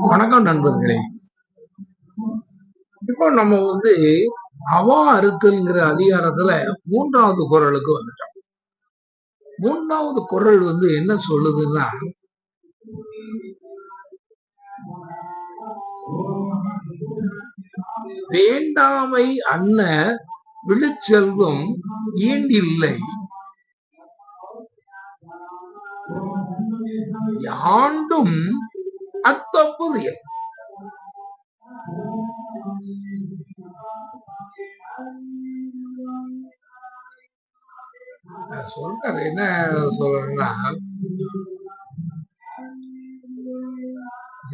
வணக்கம் நண்பர்களே. இப்போ நம்ம வந்து அவா அறுத்தல்ங்கிற அதிகாரத்துல மூன்றாவது குரலுக்கு வந்துட்டோம். மூன்றாவது குரல் வந்து என்ன சொல்லுதுன்னா வேண்டாமை அன்ன விழுச்செல்வம் ஈண்டில்லை. யாண்டும் அத்தப்புதியல் சொல்றாரு என்ன சொல்றேன்னா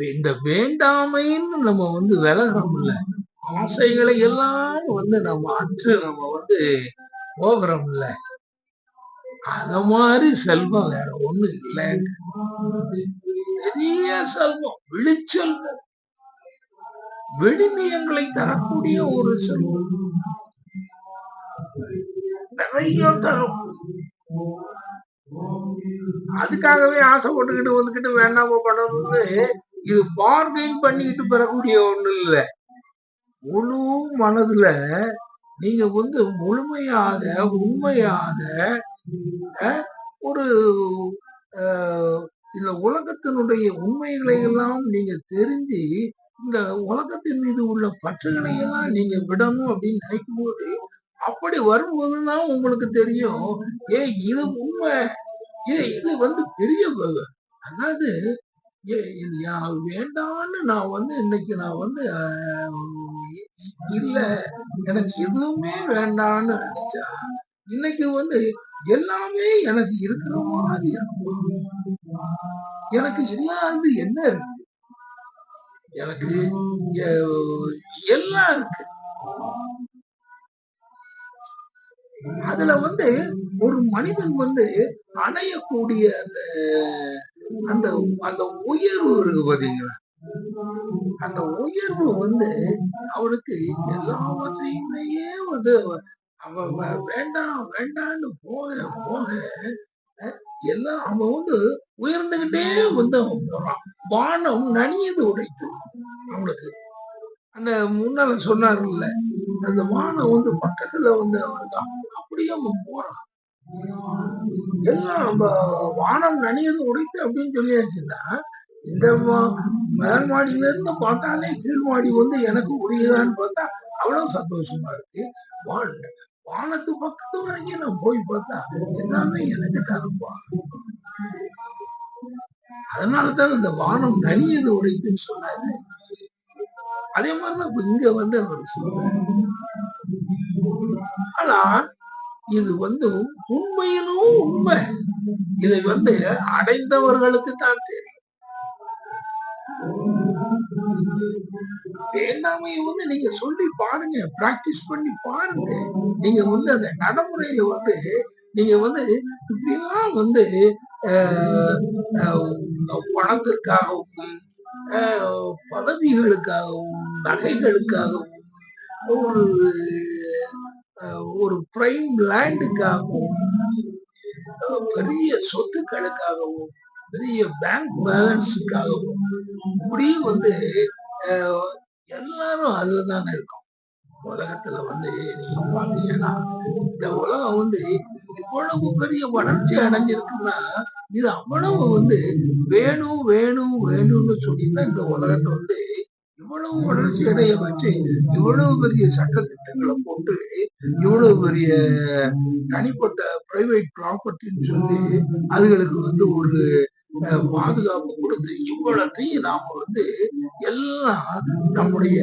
இந்த வேண்டாமைன்னு நம்ம வந்து விலகிறோம்ல ஆசைகளை எல்லாம் வந்து நம்ம அற்று நம்ம வந்து போகிறோம்ல அத மாதிரி செல்வம் வேற ஒண்ணு இல்லை. பெரிய செல்வம் விழிச்செல்வம். வெளிநியங்களை தரக்கூடிய ஒரு செல்வம். நிறைய தரும். அதுக்காகவே ஆசைப்பட்டுக்கிட்டு வந்துக்கிட்டு வேண்டாம பண்ணணும்னு இது பார்கெயின் பண்ணிக்கிட்டு பெறக்கூடிய ஒண்ணு இல்ல. முழு மனதுல நீங்க வந்து முழுமையாக உண்மையாக ஒரு இந்த உலகத்தினுடைய உண்மைகளை எல்லாம் நீங்க தெரிஞ்சு இந்த உலகத்தின் மீது உள்ள பற்றுகளை எல்லாம் நீங்க விடணும் அப்படின்னு நினைக்கும் போது அப்படி வரும்போதுதான் உங்களுக்கு தெரியும் ஏ இது உண்மை. ஏ இது வந்து பெரிய அதாவது இது வேண்டான்னு நான் வந்து இன்னைக்கு நான் வந்து இல்ல எனக்கு எதுவுமே வேண்டான்னு நினைச்சா இன்னைக்கு வந்து எல்லாமே எனக்கு இருக்கிற மாதிரி. எனக்கு இல்லாதது என்ன இருக்கு? எனக்கு எல்லாம் இருக்கு. அதுல வந்து ஒரு மனிதன் வந்து அடையக்கூடிய அந்த அந்த அந்த உயர்வு இருக்கு பாத்தீங்களா? அந்த உயர்வு வந்து அவனுக்கு எல்லாவற்றையுமே வந்து அவன் வேண்டாம் வேண்டாம்னு போக போக எல்லாம் அவன் வந்து உயர்ந்துகிட்டே வந்து அவன் போறான் வானம் நனியது உடைக்கும் அவனுக்கு. அந்த முன்னால சொன்னார்ல அந்த வானம் வந்து பக்கத்துல வந்து அவன் அப்படியே அவன் போறான். எல்லாம் நம்ம வானம் நனியது உடைத்து அப்படின்னு சொல்லியாச்சுன்னா இந்த மா- மேல் மாடியில இருந்து பார்த்தாலே கீழ் மாடி வந்து எனக்கு உரியதான்னு பார்த்தா அவ்வளவு சந்தோஷமா இருக்கு. வான் வானத்து பக்கத்து வரைக்கும் நான் போய் பார்த்தா எல்லாமே எனக்கு தருப்பா அதனாலதான் இந்த வானம் நனியது உடைத்துன்னு சொன்னாரு. அதே மாதிரிதான் இப்ப இங்க வந்து அவர் சொல்றாரு. ஆனா இது வந்து உண்மையிலும் உண்மை. இதை வந்து அடைந்தவர்களுக்கு தான் தெரியும். வேண்டாமையை வந்து நீங்க சொல்லி பாருங்க பிராக்டிஸ் பண்ணி பாருங்க. நீங்க வந்து அந்த நடைமுறையில வந்து நீங்க வந்து இப்படிலாம் வந்து ஆஹ், ஆஹ், பணத்திற்காகவும் ஆஹ், பதவிகளுக்காகவும் நகைகளுக்காகவும் ஒரு ஒரு பிரைம் லேண்டுக்காகவும் பெரிய சொத்துக்களுக்காகவும் பெரிய பேங்க் பேலன்ஸுக்காகவும் இப்படி வந்து ஆஹ், எல்லாரும் அதுதானே இருக்கும். உலகத்துல வந்து நீங்க பாத்தீங்கன்னா இந்த உலகம் வந்து இவ்வளவு பெரிய வளர்ச்சி அடைஞ்சிருக்குன்னா இது அவ்வளவு வந்து வேணும் வேணும் வேணும்னு சொல்லிதான் இந்த உலகத்தை வந்து இவ்வளவு வளர்ச்சி அடைய வச்சு இவ்வளவு பெரிய சட்ட திட்டங்களை போட்டு இவ்வளவு பெரிய தனிப்பட்ட பிரைவேட் ப்ராப்பர்ட்டின்னு சொல்லி அதுகளுக்கு வந்து ஒரு பாதுகாப்பு கொடுத்து இவ்வளத்தையும் நாம வந்து எல்லாம் நம்முடைய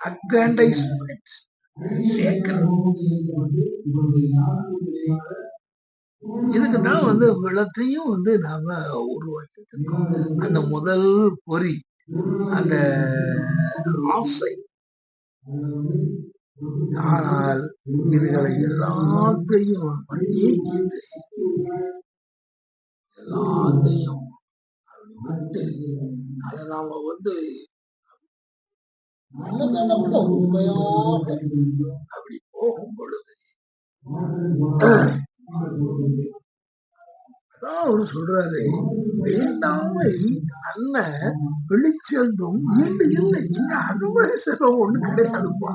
அக்ராண்டைஸ்மெண்ட் சேர்க்கணும். இதுக்கு தான் வந்து விளத்தையும் வந்து நாம உருவாக்கிட்டு இருக்கோம். அந்த முதல் பொறி அந்த ஆசை. ஆனால் இதுகளை எல்லாத்தையும் பண்ணி எல்லாத்தையும் அதை நாம வந்து மனதளவுல உண்மையாக அப்படி போகும் பொழுது அவரு சொல்றாரு வேண்டாமை அண்ணன் வெளிச்செல்வம் ஈண்டு இல்லை இங்க அறுவை செல்வம் ஒண்ணு கிடையாதுப்பா.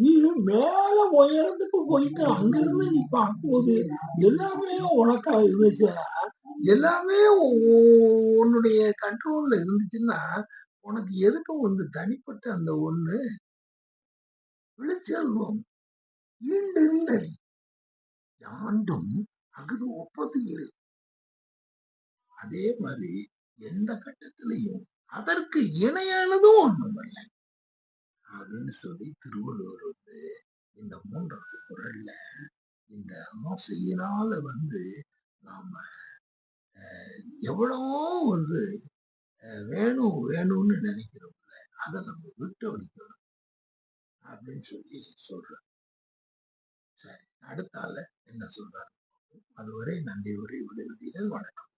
நீ மேல உயரத்துக்கு போயிட்டு அங்கிருந்து நீ பார்க்கும்போது எல்லாமே உனக்கா இருந்துச்சுன்னா எல்லாமே உன்னுடைய கண்ட்ரோல்ல இருந்துச்சுன்னா உனக்கு எதுக்கு வந்து தனிப்பட்ட அந்த ஒண்ணு? விழிச்செல்வம் ஈண்டில்லை யாண்டும் அகுது ஒப்பது இரு. அதே மாதிரி எந்த கட்டத்திலையும் அதற்கு இணையானதும் ஒண்ணும் இல்லை அப்படின்னு சொல்லி திருவள்ளுவர் வந்து இந்த மூன்றாவது குரல்ல இந்த ஆசையினால வந்து நாம எவ்வளவோ வந்து அஹ், வேணும் வேணும்னு நினைக்கிறோம்ல அதை நம்ம விட்டு அடிக்கணும் அப்படின்னு சொல்லி சொல்றேன் சரி அடுத்தால என்ன சொல்றாரு? அதுவரை நன்றி உரை விடுவதில் வணக்கம்.